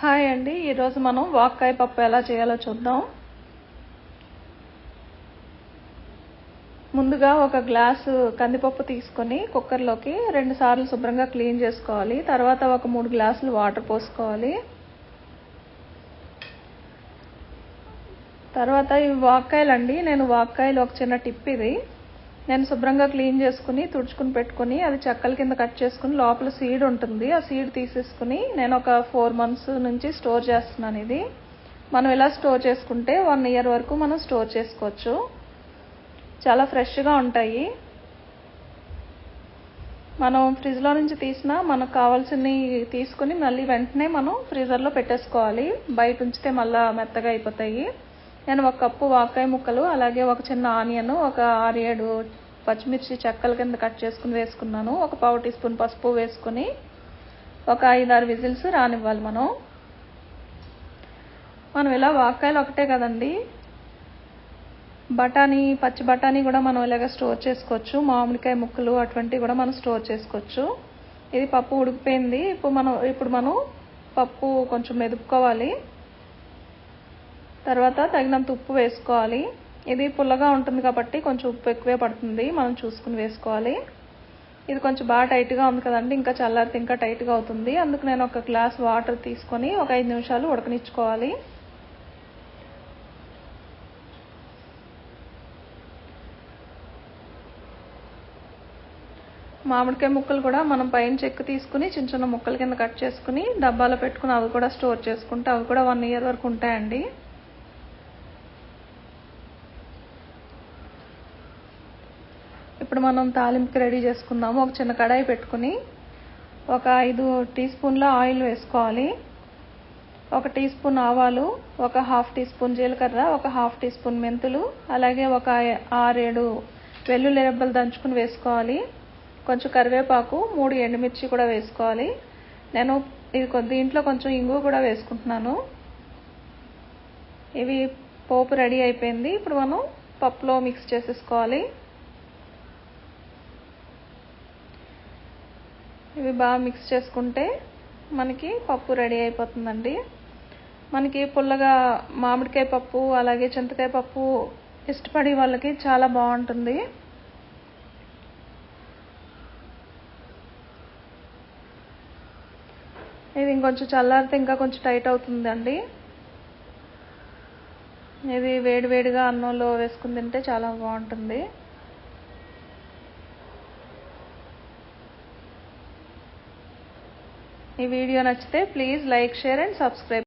Hi అండి. ఈరోజు మనం వాక్కాయ పప్పు ఎలా చేయాలో చూద్దాం. ముందుగా ఒక గ్లాసు కందిపప్పు తీసుకొని కుక్కర్లోకి రెండు సార్లు శుభ్రంగా క్లీన్ చేసుకోవాలి. తర్వాత ఒక మూడు గ్లాసులు వాటర్ పోసుకోవాలి. తర్వాత ఇవి వాక్కాయలు అండి నేను వాక్కాయలు ఒక చిన్న టిప్ ఇది. నేను శుభ్రంగా క్లీన్ చేసుకుని తుడుచుకుని పెట్టుకుని అది చెక్కల కింద కట్ చేసుకుని లోపల సీడ్ ఉంటుంది. ఆ సీడ్ తీసేసుకుని నేను ఒక ఫోర్ మంత్స్ నుంచి స్టోర్ చేస్తున్నాను ఇది. మనం ఇలా స్టోర్ చేసుకుంటే వన్ ఇయర్ వరకు మనం స్టోర్ చేసుకోవచ్చు. చాలా ఫ్రెష్గా ఉంటాయి. మనం ఫ్రిడ్జ్లో నుంచి తీసినా మనకు కావాల్సినవి తీసుకుని మళ్ళీ వెంటనే మనం ఫ్రీజర్లో పెట్టేసుకోవాలి. బయట ఉంచితే మళ్ళీ మెత్తగా అయిపోతాయి. నేను ఒక కప్పు వాకాయ ముక్కలు అలాగే ఒక చిన్న ఆనియన్ ఒక ఆరు ఏడు పచ్చిమిర్చి చెక్కల కింద కట్ చేసుకుని వేసుకున్నాను. ఒక పావు టీ స్పూన్ పసుపు వేసుకుని ఒక ఐదారు విజిల్స్ రానివ్వాలి మనం. మనం ఇలా వాకాయలు ఒకటే కదండి. బఠానీ పచ్చి బఠానీ కూడా మనం ఇలాగ స్టోర్ చేసుకోవచ్చు. మామిడికాయ ముక్కలు అటువంటివి కూడా మనం స్టోర్ చేసుకోవచ్చు. ఇది పప్పు ఉడికిపోయింది. ఇప్పుడు మనం ఇప్పుడు మనం పప్పు కొంచెం మెదుపుకోవాలి. తర్వాత తగినంత ఉప్పు వేసుకోవాలి. ఇది పుల్లగా ఉంటుంది కాబట్టి కొంచెం ఉప్పు ఎక్కువే పడుతుంది. మనం చూసుకుని వేసుకోవాలి. ఇది కొంచెం బాగా టైట్గా ఉంది కదండి. ఇంకా చల్లారితే ఇంకా టైట్గా అవుతుంది. అందుకు నేను ఒక గ్లాస్ వాటర్ తీసుకొని ఒక ఐదు నిమిషాలు ఉడకనిచ్చుకోవాలి. మామిడికాయ ముక్కలు కూడా మనం పైన చెక్కు తీసుకుని చిన్న చిన్న ముక్కల కింద కట్ చేసుకుని డబ్బాలో పెట్టుకుని అవి కూడా స్టోర్ చేసుకుంటే అవి కూడా వన్ ఇయర్ వరకు ఉంటాయండి. ఇప్పుడు మనం తాలింపుకి రెడీ చేసుకుందాము. ఒక చిన్న కడాయి పెట్టుకుని ఒక ఐదు టీ స్పూన్ల ఆయిల్ వేసుకోవాలి. ఒక టీ స్పూన్ ఆవాలు ఒక హాఫ్ టీ స్పూన్ జీలకర్ర ఒక హాఫ్ టీ స్పూన్ మెంతులు అలాగే ఒక ఆరేడు వెల్లుల్లి రెబ్బలు దంచుకుని వేసుకోవాలి. కొంచెం కరివేపాకు మూడు ఎండుమిర్చి కూడా వేసుకోవాలి. నేను ఇది దీంట్లో కొంచెం ఇంగు కూడా వేసుకుంటున్నాను. ఇవి పోపు రెడీ అయిపోయింది. ఇప్పుడు మనం పప్పులో మిక్స్ చేసేసుకోవాలి. ఇవి బాగా మిక్స్ చేసుకుంటే మనకి పప్పు రెడీ అయిపోతుందండి. మనకి పుల్లగా మామిడికాయ పప్పు అలాగే చింతకాయ పప్పు ఇష్టపడే వాళ్ళకి చాలా బాగుంటుంది. ఇది ఇంకొంచెం చల్లారితే ఇంకా కొంచెం టైట్ అవుతుందండి. ఇది వేడివేడిగా అన్నంలో వేసుకుని తింటే చాలా బాగుంటుంది. ఈ వీడియో నచ్చితే please like share and subscribe